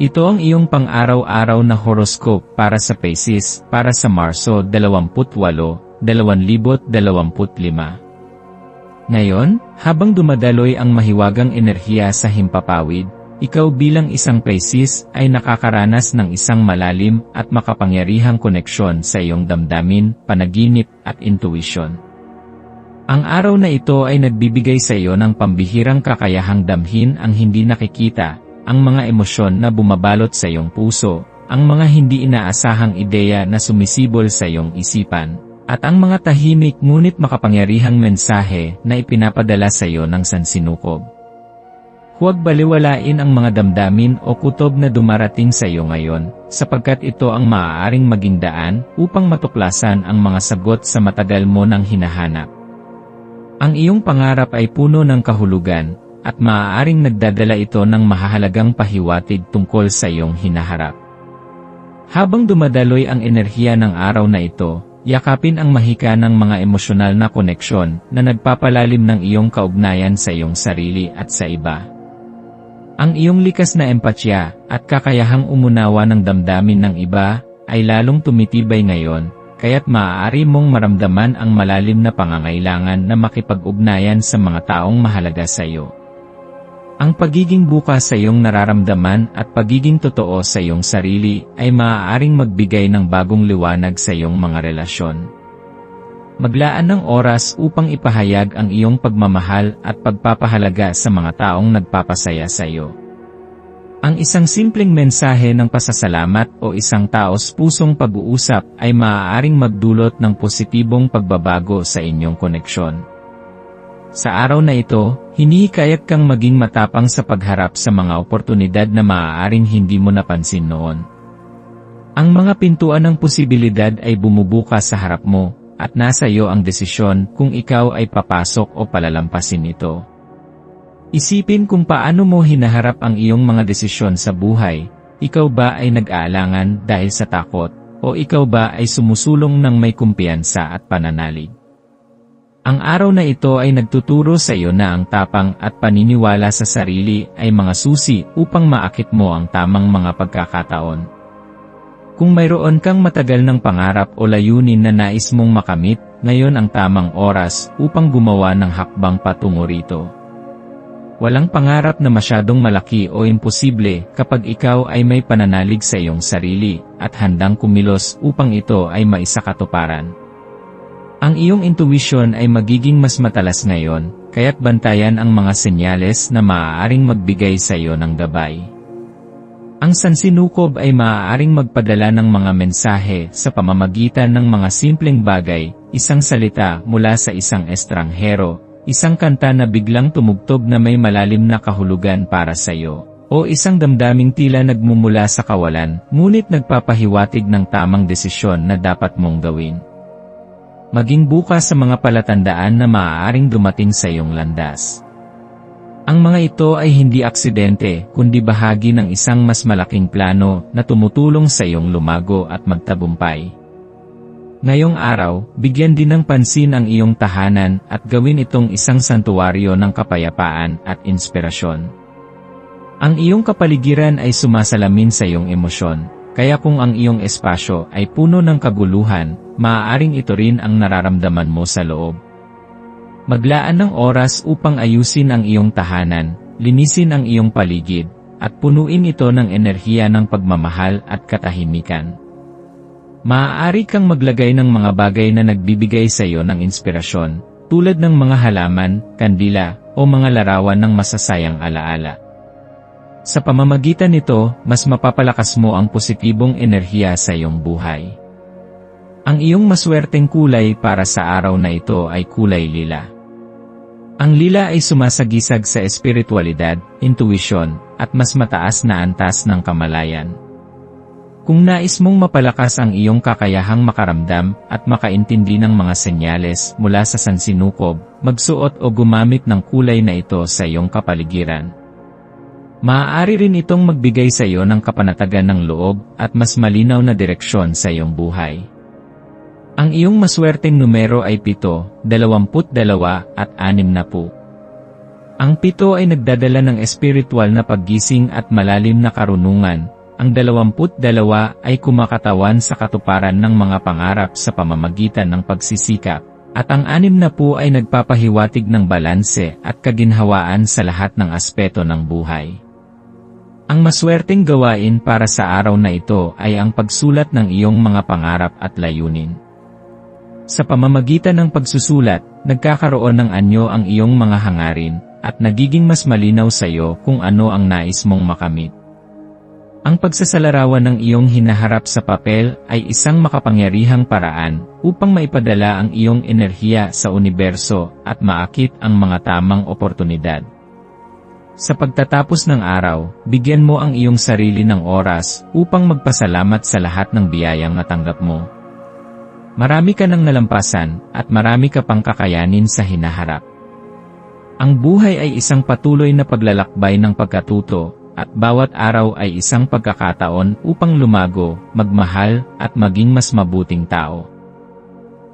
Ito ang iyong pang-araw-araw na horoscope para sa Pisces para sa Marso 28, 2025. Ngayon, habang dumadaloy ang mahiwagang enerhiya sa himpapawid, ikaw bilang isang Pisces ay nakakaranas ng isang malalim at makapangyarihang koneksyon sa iyong damdamin, panaginip at intuition. Ang araw na ito ay nagbibigay sa iyo ng pambihirang kakayahang damhin ang hindi nakikita, ang mga emosyon na bumabalot sa iyong puso, ang mga hindi inaasahang ideya na sumisibol sa iyong isipan, at ang mga tahimik ngunit makapangyarihang mensahe na ipinapadala sa iyo ng sansinukob. Huwag baliwalain ang mga damdamin o kutob na dumarating sa iyo ngayon, sapagkat ito ang maaaring maging daan upang matuklasan ang mga sagot sa matagal mo nang hinahanap. Ang iyong pangarap ay puno ng kahulugan, at maaaring nagdadala ito ng mahahalagang pahiwatig tungkol sa iyong hinaharap. Habang dumadaloy ang enerhiya ng araw na ito, yakapin ang mahika ng mga emosyonal na koneksyon na nagpapalalim ng iyong kaugnayan sa iyong sarili at sa iba. Ang iyong likas na empatya at kakayahang umunawa ng damdamin ng iba ay lalong tumitibay ngayon, kaya't maaari mong maramdaman ang malalim na pangangailangan na makipag-ugnayan sa mga taong mahalaga sa iyo. Ang pagiging bukas sa iyong nararamdaman at pagiging totoo sa iyong sarili ay maaaring magbigay ng bagong liwanag sa iyong mga relasyon. Maglaan ng oras upang ipahayag ang iyong pagmamahal at pagpapahalaga sa mga taong nagpapasaya sa iyo. Ang isang simpleng mensahe ng pasasalamat o isang taos pusong pag-uusap ay maaaring magdulot ng positibong pagbabago sa inyong koneksyon. Sa araw na ito, hinihikayat kang maging matapang sa pagharap sa mga oportunidad na maaaring hindi mo napansin noon. Ang mga pintuan ng posibilidad ay bumubukas sa harap mo, at nasa iyo ang desisyon kung ikaw ay papasok o palalampasin ito. Isipin kung paano mo hinaharap ang iyong mga desisyon sa buhay, ikaw ba ay nag-aalangan dahil sa takot, o ikaw ba ay sumusulong ng may kumpiyansa at pananalig? Ang araw na ito ay nagtuturo sa iyo na ang tapang at paniniwala sa sarili ay mga susi upang maakit mo ang tamang mga pagkakataon. Kung mayroon kang matagal ng pangarap o layunin na nais mong makamit, ngayon ang tamang oras upang gumawa ng hakbang patungo rito. Walang pangarap na masyadong malaki o imposible kapag ikaw ay may pananalig sa iyong sarili at handang kumilos upang ito ay maisakatuparan. Ang iyong intuition ay magiging mas matalas ngayon, kaya't bantayan ang mga senyales na maaaring magbigay sa iyo ng gabay. Ang sansinukob ay maaaring magpadala ng mga mensahe sa pamamagitan ng mga simpleng bagay, isang salita mula sa isang estranghero, isang kanta na biglang tumugtog na may malalim na kahulugan para sa iyo, o isang damdaming tila nagmumula sa kawalan, ngunit nagpapahiwatig ng tamang desisyon na dapat mong gawin maging bukas sa mga palatandaan na maaaring dumating sa iyong landas. Ang mga ito ay hindi aksidente, kundi bahagi ng isang mas malaking plano na tumutulong sa iyong lumago at magtabumpay. Ngayong araw, bigyan din ng pansin ang iyong tahanan at gawin itong isang santuwaryo ng kapayapaan at inspirasyon. Ang iyong kapaligiran ay sumasalamin sa iyong emosyon, kaya kung ang iyong espasyo ay puno ng kaguluhan, maaaring ito rin ang nararamdaman mo sa loob. Maglaan ng oras upang ayusin ang iyong tahanan, linisin ang iyong paligid, at punuin ito ng enerhiya ng pagmamahal at katahimikan. Maaari kang maglagay ng mga bagay na nagbibigay sa iyo ng inspirasyon, tulad ng mga halaman, kandila, o mga larawan ng masasayang alaala. Sa pamamagitan nito, mas mapapalakas mo ang positibong enerhiya sa iyong buhay. Ang iyong maswerteng kulay para sa araw na ito ay kulay lila. Ang lila ay sumasagisag sa espiritualidad, intuition, at mas mataas na antas ng kamalayan. Kung nais mong mapalakas ang iyong kakayahang makaramdam at makaintindi ng mga senyales mula sa sansinukob, magsuot o gumamit ng kulay na ito sa iyong kapaligiran. Maaari rin itong magbigay sa iyo ng kapanatagan ng loob at mas malinaw na direksyon sa iyong buhay. Ang iyong maswerteng numero ay 7, 22 at 6 na po. Ang pito ay nagdadala ng espiritual na paggising at malalim na karunungan, ang 22 ay kumakatawan sa katuparan ng mga pangarap sa pamamagitan ng pagsisikap, at ang anim na po ay nagpapahiwatig ng balanse at kaginhawaan sa lahat ng aspeto ng buhay. Ang maswerteng gawain para sa araw na ito ay ang pagsulat ng iyong mga pangarap at layunin. Sa pamamagitan ng pagsusulat, nagkakaroon ng anyo ang iyong mga hangarin, at nagiging mas malinaw sa iyo kung ano ang nais mong makamit. Ang pagsasalarawan ng iyong hinaharap sa papel ay isang makapangyarihang paraan upang maipadala ang iyong enerhiya sa universo at maakit ang mga tamang oportunidad. Sa pagtatapos ng araw, bigyan mo ang iyong sarili ng oras upang magpasalamat sa lahat ng biyayang natanggap mo. Marami ka nang nalampasan at marami ka pang kakayanin sa hinaharap. Ang buhay ay isang patuloy na paglalakbay ng pagkatuto at bawat araw ay isang pagkakataon upang lumago, magmahal, at maging mas mabuting tao.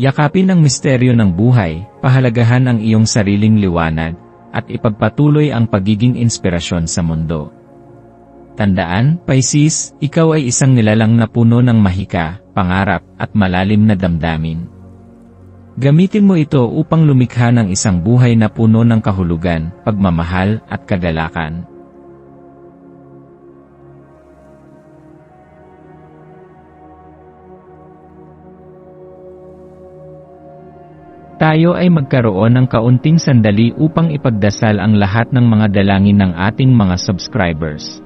Yakapin ang misteryo ng buhay, pahalagahan ang iyong sariling liwanag, at ipagpatuloy ang pagiging inspirasyon sa mundo. Tandaan, Pisces, ikaw ay isang nilalang na puno ng mahika, pangarap, at malalim na damdamin. Gamitin mo ito upang lumikha ng isang buhay na puno ng kahulugan, pagmamahal, at kagalakan. Tayo ay magkaroon ng kaunting sandali upang ipagdasal ang lahat ng mga dalangin ng ating mga subscribers,